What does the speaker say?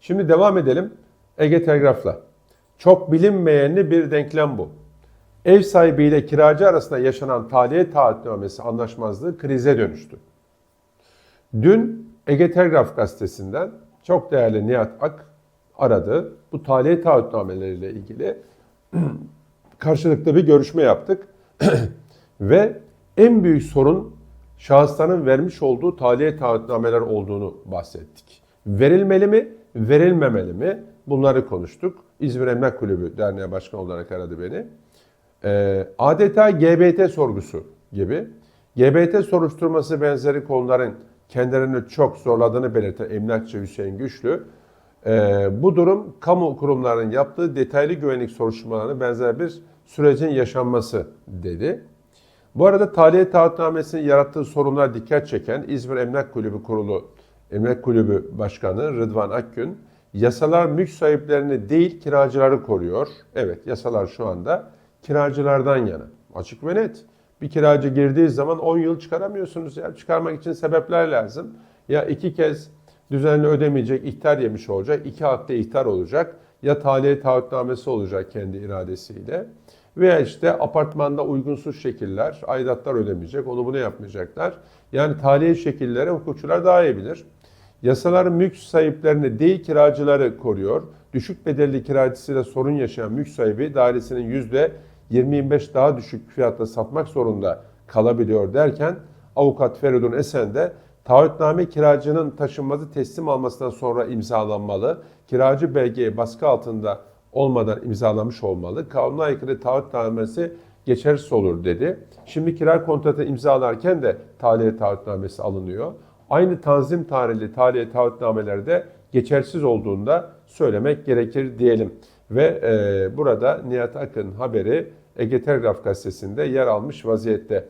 Şimdi devam edelim Ege Telgraf'la. Çok bilinmeyenli bir denklem bu. Ev sahibiyle kiracı arasında yaşanan tahliye taahhütnamesi anlaşmazlığı krize dönüştü. Dün Ege Telgraf gazetesinden çok değerli Nihat Ak aradı. Bu tahliye taahhütnameleriyle ilgili karşılıklı bir görüşme yaptık. Ve en büyük sorun şahısların vermiş olduğu tahliye taahhütnameler olduğunu bahsettik. Verilmeli mi, verilmemeli mi? Bunları konuştuk. İzmir Emlak Kulübü Derneği Başkanı olarak aradı beni. Ee, adeta GBT sorgusu gibi. GBT soruşturması benzeri konuların kendilerini çok zorladığını belirten emlakçı Hüseyin Güçlü, ee, bu durum kamu kurumlarının yaptığı detaylı güvenlik soruşturmalarına benzer bir sürecin yaşanması dedi. Bu arada tahliye taahhütnamesinin yarattığı sorunlara dikkat çeken İzmir Emlak Kulübü Kurulu Emlak Kulübü Başkanı Rıdvan Akgün, yasalar mülk sahiplerini değil kiracıları koruyor. Evet yasalar şu anda kiracılardan yana. Açık ve net. Bir kiracı girdiği zaman 10 yıl çıkaramıyorsunuz ya. Çıkarmak için sebepler lazım. Ya iki kez düzenli ödemeyecek, ihtar yemiş olacak, iki hakta ihtar olacak. Ya tahliye taahhütnamesi olacak kendi iradesiyle. Veya işte apartmanda uygunsuz şekiller, aidatlar ödemeyecek, onu bunu yapmayacaklar. Yani tahliye şekilleri hukukçular daha iyi bilir. Yasalar mülk sahiplerini değil kiracıları koruyor. Düşük bedelli kiracısıyla sorun yaşayan mülk sahibi dairesinin yüzde 20-25 daha düşük fiyatla satmak zorunda kalabiliyor derken avukat Feridun Esen de taahhütname kiracının taşınmazı teslim almasından sonra imzalanmalı. Kiracı belgeyi baskı altında olmadan imzalamış olmalı. Kanuna aykırı taahhütnamesi geçersiz olur dedi. Şimdi kira kontratı imzalarken de tahliye taahhütnamesi alınıyor. Aynı tanzim tarihli tahliye taahhütnamelerde geçersiz olduğunda söylemek gerekir diyelim. Ve e, burada Nihat Akın haberi Ege Telgraf gazetesinde yer almış vaziyette.